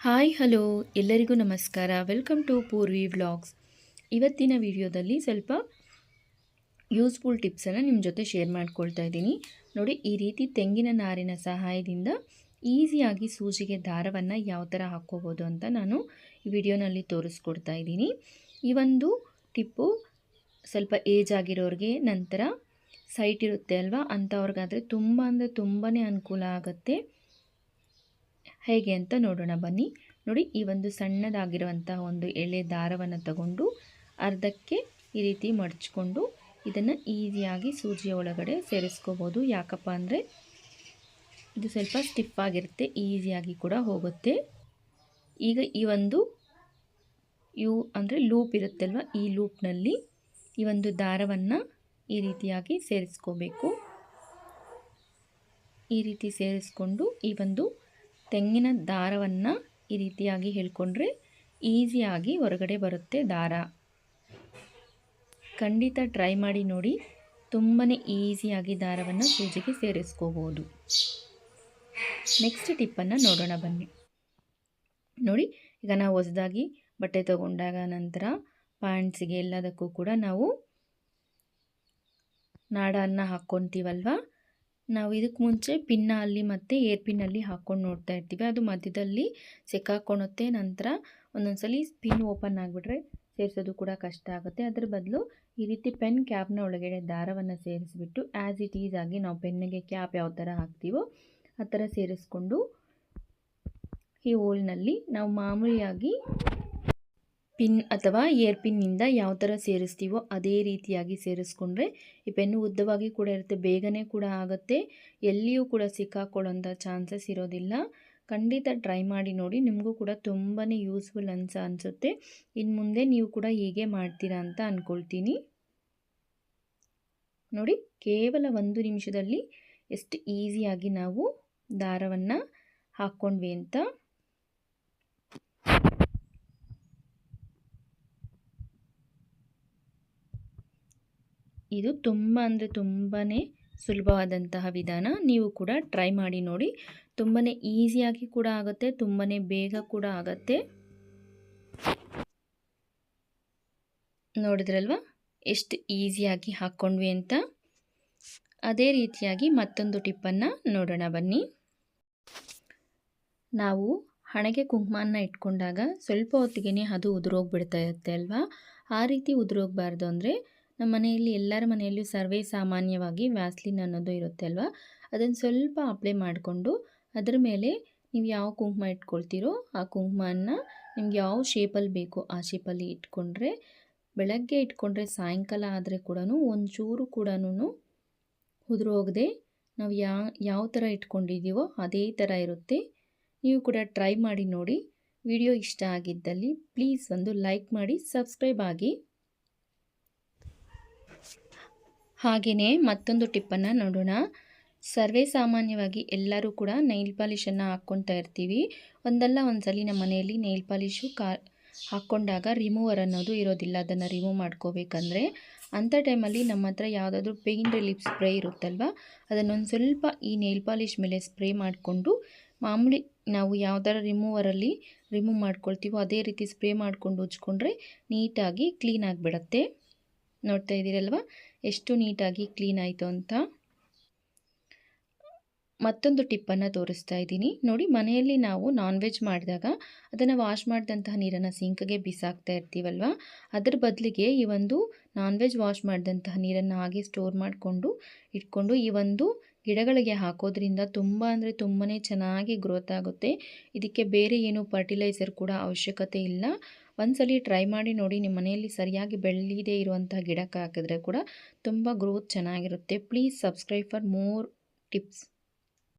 Hi, hello. ಎಲ್ಲರಿಗೂ ನಮಸ್ಕಾರ. Welcome to Purvi vlogs ಇವತ್ತಿನ ವಿಡಿಯೋದಲ್ಲಿ ಸ್ವಲ್ಪ ಯೂಸ್ಫುಲ್ ಟಿಪ್ಸನ್ನು ನಿಮ್ಮ ಜೊತೆ ಶೇರ್ ಮಾಡ್ಕೊಳ್ತಾ ಇದ್ದೀನಿ. ನೋಡಿ, ಈ ರೀತಿ ತೆಂಗಿನ ನಾರಿನ ಸಹಾಯದಿಂದ ಈಸಿಯಾಗಿ ಸೂಜಿಗೆ ದಾರವನ್ನು ಯಾವ ಥರ ಹಾಕ್ಕೋಬೋದು ಅಂತ ನಾನು ಈ ವಿಡಿಯೋನಲ್ಲಿ ತೋರಿಸ್ಕೊಡ್ತಾ ಇದ್ದೀನಿ. ಈ ಒಂದು ಟಿಪ್ಪು ಸ್ವಲ್ಪ ಏಜ್ ಆಗಿರೋರಿಗೆ ನಂತರ ಸೈಟ್ ಇರುತ್ತೆ ಅಲ್ವಾ? ಅಂಥವ್ರಿಗಾದರೆ ತುಂಬ ಅಂದರೆ ತುಂಬಾ ಅನುಕೂಲ ಆಗುತ್ತೆ. ಹೇಗೆ ಅಂತ ನೋಡೋಣ ಬನ್ನಿ. ನೋಡಿ, ಈ ಒಂದು ಸಣ್ಣದಾಗಿರುವಂತಹ ಒಂದು ಎಳೆ ದಾರವನ್ನು ತಗೊಂಡು ಅರ್ಧಕ್ಕೆ ಈ ರೀತಿ ಮಡಚ್ಕೊಂಡು ಇದನ್ನು ಈಸಿಯಾಗಿ ಸೂಜಿಯ ಒಳಗಡೆ ಸೇರಿಸ್ಕೋಬೋದು. ಯಾಕಪ್ಪ ಅಂದರೆ ಇದು ಸ್ವಲ್ಪ ಸ್ಟಿಫ್ ಆಗಿರುತ್ತೆ, ಈಸಿಯಾಗಿ ಕೂಡ ಹೋಗುತ್ತೆ. ಈಗ ಈ ಒಂದು ಯು ಅಂದರೆ ಲೂಪ್ ಇರುತ್ತಲ್ವ, ಈ ಲೂಪ್ನಲ್ಲಿ ಈ ಒಂದು ದಾರವನ್ನು ಈ ರೀತಿಯಾಗಿ ಸೇರಿಸ್ಕೋಬೇಕು. ಈ ರೀತಿ ಸೇರಿಸ್ಕೊಂಡು ಈ ಒಂದು ತೆಂಗಿನ ದಾರವನ್ನು ಈ ರೀತಿಯಾಗಿ ಹೇಳ್ಕೊಂಡ್ರೆ ಈಸಿಯಾಗಿ ಹೊರಗಡೆ ಬರುತ್ತೆ ದಾರ. ಖಂಡಿತ ಟ್ರೈ ಮಾಡಿ ನೋಡಿ ತುಂಬಾ ಈಸಿಯಾಗಿ ದಾರವನ್ನು ಸೂಜಿಗೆ ಸೇರಿಸ್ಕೋಬೋದು. ನೆಕ್ಸ್ಟ್ ಟಿಪ್ಪನ್ನು ನೋಡೋಣ ಬನ್ನಿ. ನೋಡಿ, ಈಗ ನಾವು ಹೊಸದಾಗಿ ಬಟ್ಟೆ ತಗೊಂಡಾಗ ನಂತರ ಪ್ಯಾಂಟ್ಸಿಗೆ ಎಲ್ಲದಕ್ಕೂ ಕೂಡ ನಾವು ನಾಡನ್ನು ಹಾಕ್ಕೊತೀವಲ್ವ? ನಾವು ಇದಕ್ಕೆ ಮುಂಚೆ ಪಿನ್ನ ಅಲ್ಲಿ ಮತ್ತು ಏರ್ ಪಿನ್ನಲ್ಲಿ ಹಾಕ್ಕೊಂಡು ನೋಡ್ತಾ ಇರ್ತೀವಿ. ಅದು ಮಧ್ಯದಲ್ಲಿ ಸಿಕ್ಕಾಕೊಳುತ್ತೆ ನಂತರ ಒಂದೊಂದ್ಸಲಿ ಪಿನ್ ಓಪನ್ ಆಗಿಬಿಟ್ರೆ ಸೇರಿಸೋದು ಕೂಡ ಕಷ್ಟ ಆಗುತ್ತೆ. ಅದರ ಬದಲು ಈ ರೀತಿ ಪೆನ್ ಕ್ಯಾಪ್ನ ಒಳಗಡೆ ದಾರವನ್ನು ಸೇರಿಸಿಬಿಟ್ಟು ಆ್ಯಸ್ ಇಟ್ ಈಸ್ ಆಗಿ ನಾವು ಪೆನ್ನಿಗೆ ಕ್ಯಾಪ್ ಯಾವ ಥರ ಹಾಕ್ತೀವೋ ಆ ಥರ ಸೇರಿಸ್ಕೊಂಡು ಈ ಹೋಲ್ನಲ್ಲಿ ನಾವು ಮಾಮೂಲಿಯಾಗಿ ಪಿನ್ ಅಥವಾ ಏರ್ ಪಿನ್ನಿಂದ ಯಾವ ಥರ ಸೇರಿಸ್ತೀವೋ ಅದೇ ರೀತಿಯಾಗಿ ಸೇರಿಸ್ಕೊಂಡ್ರೆ ಈ ಪೆನ್ನು ಉದ್ದವಾಗಿ ಕೂಡ ಇರುತ್ತೆ, ಬೇಗನೆ ಕೂಡ ಆಗುತ್ತೆ, ಎಲ್ಲಿಯೂ ಕೂಡ ಸಿಕ್ಕಾಕೊಳ್ಳೋಂಥ ಚಾನ್ಸಸ್ ಇರೋದಿಲ್ಲ. ಖಂಡಿತ ಟ್ರೈ ಮಾಡಿ ನೋಡಿ, ನಿಮಗೂ ಕೂಡ ತುಂಬಾ ಯೂಸ್ಫುಲ್ ಅನ್ಸ, ಅನಿಸುತ್ತೆ. ಇನ್ನು ಮುಂದೆ ನೀವು ಕೂಡ ಹೀಗೆ ಮಾಡ್ತೀರಾ ಅಂತ ಅಂದ್ಕೊಳ್ತೀನಿ ನೋಡಿ, ಕೇವಲ ಒಂದು ನಿಮಿಷದಲ್ಲಿ ಎಷ್ಟು ಈಸಿಯಾಗಿ ನಾವು ದಾರವನ್ನು ಹಾಕ್ಕೊಂಡ್ವಿ ಅಂತ ಇದು ತುಂಬ ಅಂದರೆ ತುಂಬಾ ಸುಲಭವಾದಂತಹ ವಿಧಾನ. ನೀವು ಕೂಡ ಟ್ರೈ ಮಾಡಿ ನೋಡಿ. ತುಂಬಾ ಈಸಿಯಾಗಿ ಕೂಡ ಆಗುತ್ತೆ ತುಂಬಾ ಬೇಗ ಕೂಡ ಆಗುತ್ತೆ. ನೋಡಿದ್ರಲ್ವಾ? ಎಷ್ಟು ಈಸಿಯಾಗಿ ಹಾಕ್ಕೊಂಡ್ವಿ ಅಂತ. ಅದೇ ರೀತಿಯಾಗಿ ಮತ್ತೊಂದು ಟಿಪ್ಪನ್ನು ನೋಡೋಣ ಬನ್ನಿ. ನಾವು ಹಣೆಗೆ ಕುಂಕುಮನ ಇಟ್ಕೊಂಡಾಗ ಸ್ವಲ್ಪ ಹೊತ್ತಿಗೆ ಅದು ಉದುರೋಗ್ಬಿಡ್ತಾ ಇರುತ್ತೆ ಅಲ್ವಾ? ಆ ರೀತಿ ಉದುರೋಗ್ಬಾರ್ದು ಅಂದರೆ ನಮ್ಮ ಮನೆಯಲ್ಲಿ ಎಲ್ಲರ ಮನೆಯಲ್ಲೂ ಸರ್ವೇ ಸಾಮಾನ್ಯವಾಗಿ ವ್ಯಾಸ್ಲಿನ್ ಅನ್ನೋದು ಇರುತ್ತೆ ಅಲ್ವಾ? ಅದನ್ನು ಸ್ವಲ್ಪ ಅಪ್ಲೈ ಮಾಡಿಕೊಂಡು ಅದರ ಮೇಲೆ ನೀವು ಯಾವ ಕುಂಕುಮ ಇಟ್ಕೊಳ್ತೀರೋ ಆ ಕುಂಕುಮನ ನಿಮ್ಗೆ ಯಾವ ಶೇಪಲ್ಲಿ ಬೇಕೋ ಆ ಶೇಪಲ್ಲಿ ಇಟ್ಕೊಂಡ್ರೆ, ಬೆಳಗ್ಗೆ ಇಟ್ಕೊಂಡ್ರೆ ಸಾಯಂಕಾಲ ಆದರೆ ಕೂಡ ಒಂಚೂರು ಕೂಡ ಉದುರು ಹೋಗದೆ ನಾವು ಯಾ, ಯಾವ ಥರ ಇಟ್ಕೊಂಡಿದ್ದೀವೋ ಅದೇ ಥರ ಇರುತ್ತೆ. ನೀವು ಕೂಡ ಟ್ರೈ ಮಾಡಿ ನೋಡಿ. ವಿಡಿಯೋ ಇಷ್ಟ ಆಗಿದ್ದಲ್ಲಿ ಪ್ಲೀಸ್ ಒಂದು ಲೈಕ್ ಮಾಡಿ ಸಬ್ಸ್ಕ್ರೈಬ್ ಆಗಿ. ಹಾಗೆಯೇ ಮತ್ತೊಂದು ಟಿಪ್ಪನ್ನು ನೋಡೋಣ. ಸರ್ವೇ ಸಾಮಾನ್ಯವಾಗಿ ಎಲ್ಲರೂ ಕೂಡ ನೈಲ್ ಪಾಲಿಶನ್ನು ಹಾಕ್ಕೊತಾ ಇರ್ತೀವಿ. ಒಂದಲ್ಲ ಒಂದು ಸಲ ನಮ್ಮ ಮನೆಯಲ್ಲಿ ನೈಲ್ ಪಾಲಿಶು ಕಾ, ಹಾಕ್ಕೊಂಡಾಗ ರಿಮೂವರ್ ಅನ್ನೋದು ಇರೋದಿಲ್ಲ. ಅದನ್ನು ರಿಮೂವ್ ಮಾಡ್ಕೋಬೇಕಂದ್ರೆ ಅಂಥ ಟೈಮಲ್ಲಿ ನಮ್ಮ ಹತ್ರ ಯಾವುದಾದ್ರೂ ಪೇಯ್ನ್ ರಿಲೀಫ್ ಸ್ಪ್ರೇ ಇರುತ್ತಲ್ವ? ಅದನ್ನೊಂದು ಸ್ವಲ್ಪ ಈ ನೈಲ್ ಪಾಲಿಷ್ ಮೇಲೆ ಸ್ಪ್ರೇ ಮಾಡಿಕೊಂಡು ಮಾಮೂಲಿ ನಾವು ಯಾವ್ದಾರ ರಿಮೂವರಲ್ಲಿ ರಿಮೂವ್ ಮಾಡ್ಕೊಳ್ತೀವೋ ಅದೇ ರೀತಿ ಸ್ಪ್ರೇ ಮಾಡ್ಕೊಂಡು ಉಜ್ಕೊಂಡ್ರೆ ನೀಟಾಗಿ ಕ್ಲೀನ್ ಆಗಿಬಿಡತ್ತೆ. ನೋಡ್ತಾ ಇದ್ದೀರಲ್ವ? ಎಷ್ಟು ನೀಟಾಗಿ ಕ್ಲೀನ್ ಆಯಿತು ಅಂತ. ಮತ್ತೊಂದು ಟಿಪ್ಪನ್ನು ತೋರಿಸ್ತಾ ಇದ್ದೀನಿ. ನೋಡಿ, ಮನೆಯಲ್ಲಿ ನಾವು ನಾನ್ ವೆಜ್ ಮಾಡಿದಾಗ ಅದನ್ನು ವಾಶ್ ಮಾಡಿದಂತಹ ನೀರನ್ನು ಸಿಂಕ್ಗೆ ಬಿಸಾಕ್ತಾ ಇರ್ತೀವಲ್ವ? ಅದರ ಬದಲಿಗೆ ಈ ಒಂದು ನಾನ್ ವೆಜ್ ವಾಶ್ ಮಾಡಿದಂತಹ ನೀರನ್ನು ಹಾಗೆ ಸ್ಟೋರ್ ಮಾಡಿಕೊಂಡು ಇಟ್ಕೊಂಡು ಈ ಒಂದು ಗಿಡಗಳಿಗೆ ಹಾಕೋದ್ರಿಂದ ತುಂಬ ಅಂದರೆ ತುಂಬಾ ಚೆನ್ನಾಗಿ ಗ್ರೋತ್ ಆಗುತ್ತೆ. ಇದಕ್ಕೆ ಬೇರೆ ಏನು ಫರ್ಟಿಲೈಸರ್ ಕೂಡ ಅವಶ್ಯಕತೆ ಇಲ್ಲ. ಒಂದ್ಸಲಿ ಟ್ರೈ ಮಾಡಿ ನೋಡಿ ನಿಮ್ಮ ಮನೆಯಲ್ಲಿ ಸರಿಯಾಗಿ ಬೆಳೀದೇ ಇರುವಂತಹ ಗಿಡಕ್ಕೆ ಹಾಕಿದ್ರೆ ಕೂಡ ತುಂಬ ಗ್ರೋತ್ ಚೆನ್ನಾಗಿರುತ್ತೆ. Please subscribe for more tips